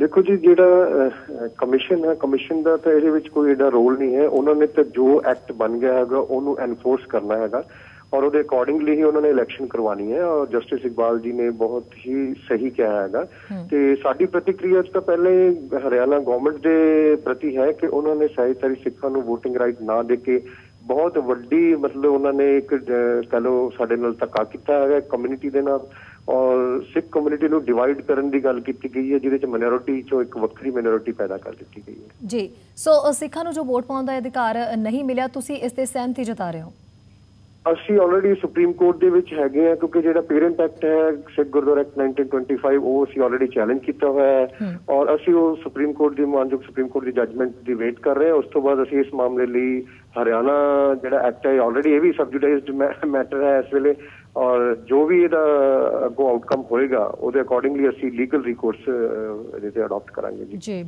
ਦੇਖੋ ਜੀ ਜਿਹੜਾ ਕਮਿਸ਼ਨ ਹੈ ਕਮਿਸ਼ਨ ਦਾ ਤਾਂ ਇਹਦੇ ਵਿੱਚ ਕੋਈ ਏਡਾ ਰੋਲ ਨਹੀਂ ਹੈ। ਉਹਨਾਂ ਨੇ ਤਾਂ ਜੋ ਐਕਟ ਬਣ ਗਿਆ ਹੈਗਾ ਉਹਨੂੰ ਐਨਫੋਰਸ ਕਰਨਾ ਹੈਗਾ। ਔਰ ਉਹਦੇ ਅਕੋਰਡਿੰਗਲੀ ਹੀ ਉਹਨਾਂ ਨੇ ਇਲੈਕਸ਼ਨ ਕਰਵਾਣੀ ਹੈ। ਔਰ ਜਸਟਿਸ ਇਕਬਾਲ ਜੀ ਨੇ ਬਹੁਤ ਹੀ ਸਹੀ ਕਿਹਾ ਹੈਗਾ। ਤੇ ਸਾਡੀ ਪ੍ਰਤੀਕਿਰਿਆ ਤਾਂ ਪਹਿਲੇ ਹਰਿਆਣਾ ਗਵਰਨਮੈਂਟ ਦੇ ਪ੍ਰਤੀ ਹੈ ਕਿ ਉਹਨਾਂ ਨੇ ਸਹਿਤਾਰੀ ਸਿੱਖਾਂ ਨੂੰ VOTING ਰਾਈਟ ਨਾ ਦੇ ਕੇ ਬਹੁਤ ਵੱਡੀ ਮਤਲਬ ਉਹਨਾਂ ਨੇ ਇੱਕ ਕਹ ਲਓ ਸਾਡੇ ਨਾਲ ਧੱਕਾ ਕੀਤਾ ਹੈਗਾ ਕਮਿਊਨਿਟੀ ਦੇ ਨਾਲ। ਔਰ ਸਿੱਖ ਕਮਿਊਨਿਟੀ ਨੂੰ ਡਿਵਾਈਡ ਕਰਨ ਦੀ ਗੱਲ ਕੀਤੀ ਗਈ ਹੈ, ਜਿਹਦੇ ਚ ਮਾਈਨੋਰਿਟੀ ਚੋਂ ਇੱਕ ਵੱਖਰੀ ਮਾਈਨੋਰਿਟੀ ਪੈਦਾ ਕਰ ਦਿੱਤੀ ਗਈ ਹੈ। ਜੀ, ਸੋ ਸਿੱਖਾਂ ਨੂੰ ਜੋ ਵੋਟ ਪਾਉਣ ਦਾ ਅਧਿਕਾਰ ਨਹੀਂ ਮਿਲਿਆ, ਤੁਸੀਂ ਇਸ ਤੇ ਸਹਿਮਤੀ ਜਤਾ ਰਹੇ ਹੋ? ਅਸੀਂ ਆਲਰੇਡੀ ਸੁਪਰੀਮ ਕੋਰਟ ਦੇ ਵਿੱਚ ਹੈਗੇ ਆ ਕਿਉਂਕਿ ਜਿਹੜਾ ਪੇਰੈਂਟ ਐਕਟ ਹੈ ਸਿੱਖ ਗੁਰਦੁਆਰਾ ਐਕਟ 1925 ਉਹ ਅਸੀਂ ਆਲਰੇਡੀ ਚੈਲੰਜ ਕੀਤਾ ਹੋਇਆ ਹੈ ਔਰ ਅਸੀਂ ਉਹ ਸੁਪਰੀਮ ਕੋਰਟ ਦੀ ਮਾਨਯੋਗ ਸੁਪਰੀਮ ਕੋਰਟ ਦੀ ਜੱਜਮੈਂਟ ਦੀ ਵੇਟ ਕਰ ਰਹੇ ਹਾਂ। ਉਸ ਤੋਂ ਬਾਅਦ ਅਸੀਂ ਇਸ ਮਾਮਲੇ ਲਈ ਹਰਿਆਣਾ ਜਿਹੜਾ ਐਕਟ ਹੈ ਆਲਰੇਡੀ ਇਹ ਵੀ ਸਬਜੂਡਾਈਜ਼ਡ ਮੈਟਰ ਹੈ ਇਸ ਵੇਲੇ ਔਰ ਜੋ ਵੀ ਇਹਦਾ ਅੱਗੋਂ ਆਊਟਕਮ ਹੋਏਗਾ ਉਹਦੇ ਅਕੋਰਡਿੰਗਲੀ ਅਸੀਂ ਲੀਗਲ ਰਿਕੋਰਸ ਇਹਦੇ ਤੇ ਅਡਾਪਟ ਕਰਾਂਗੇ ਜੀ। ਜੀ